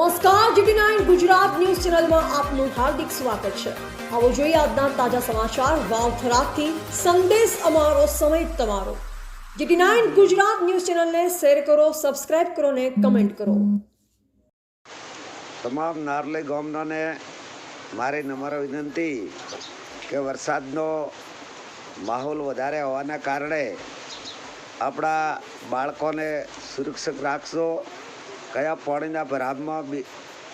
નમસ્કાર, GT nine Gujarat news ચેનલમાં આપનું હાર્દિક સ્વાગત છે. આવો જોઈએ આજના તાજા સમાચાર. વાવથરાથી સંદેશ અમારો, સમય તમારો. જીટી નાઇન ગુજરાત ન્યૂઝ ચેનલને શેર કરો, સબસ્ક્રાઇબ કરો ને કમેન્ટ કરો. તમામ નારલે ગામનાને મારી નમ્ર વિનંતી કે વરસાદનો માહોલ વધારે હોવાના કારણે આપણા બાળકોને સુરક્ષિત રાખશો. કયા પાણીના ભરાબમાં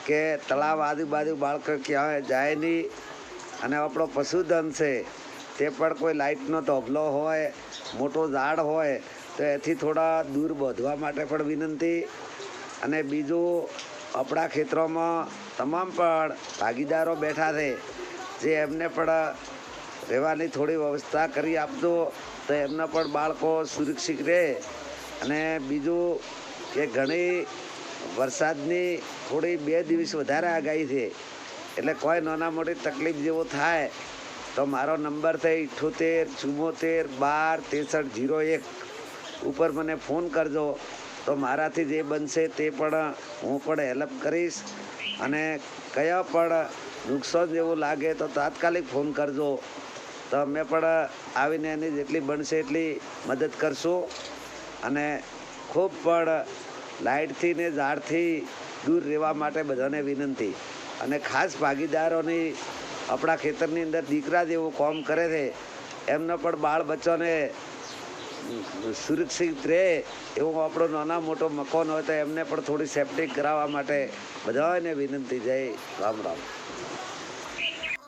કે તળાવ આજુબાજુ બાળકો ક્યાંય જાય નહીં. અને આપણો પશુધન છે, તે પણ કોઈ લાઇટનો ધોબલો હોય, મોટો ઝાડ હોય, તો એથી થોડા દૂર બાંધવા માટે પણ વિનંતી. અને બીજું, આપણા ખેતરોમાં તમામ પણ ભાગીદારો બેઠા છે, જે એમને પણ રહેવાની થોડી વ્યવસ્થા કરી આપજો, તો એમના પણ બાળકો સુરક્ષિત રહે. અને બીજું કે ઘણી વરસાદની થોડી બે દિવસ વધારે આગાહી છે. એટલે કોઈ નાના મોટી તકલીફ જેવો થાય, તો મારો નંબર થઈ ઇઠ્ઠોતેર ચુમ્મોતેર બાર, ત્રેસઠ જીરો એક. ઉપર મને ફોન કરજો, તો મારાથી જે બનશે તે પણ હું પણ હેલ્પ કરીશ. અને કયા પણ નુકસાન જેવું લાગે તો તાત્કાલિક ફોન કરજો. તો અમે પણ આવીને એની જેટલી બનશે એટલી મદદ કરશું. અને ખૂબ પણ લાઇટથી ને ઝાડથી દૂર રહેવા માટે બધાને વિનંતી. અને ખાસ ભાગીદારોની, આપણા ખેતરની અંદર દીકરા જેવું કોમ કરે છે, એમનો પણ બાળ બચ્ચોને સુરક્ષિત રહે એવો આપણો નાના મોટો મકાન હોય તો એમને પણ થોડી સેફટી કરાવવા માટે બધાને વિનંતી. જય રામ રામ.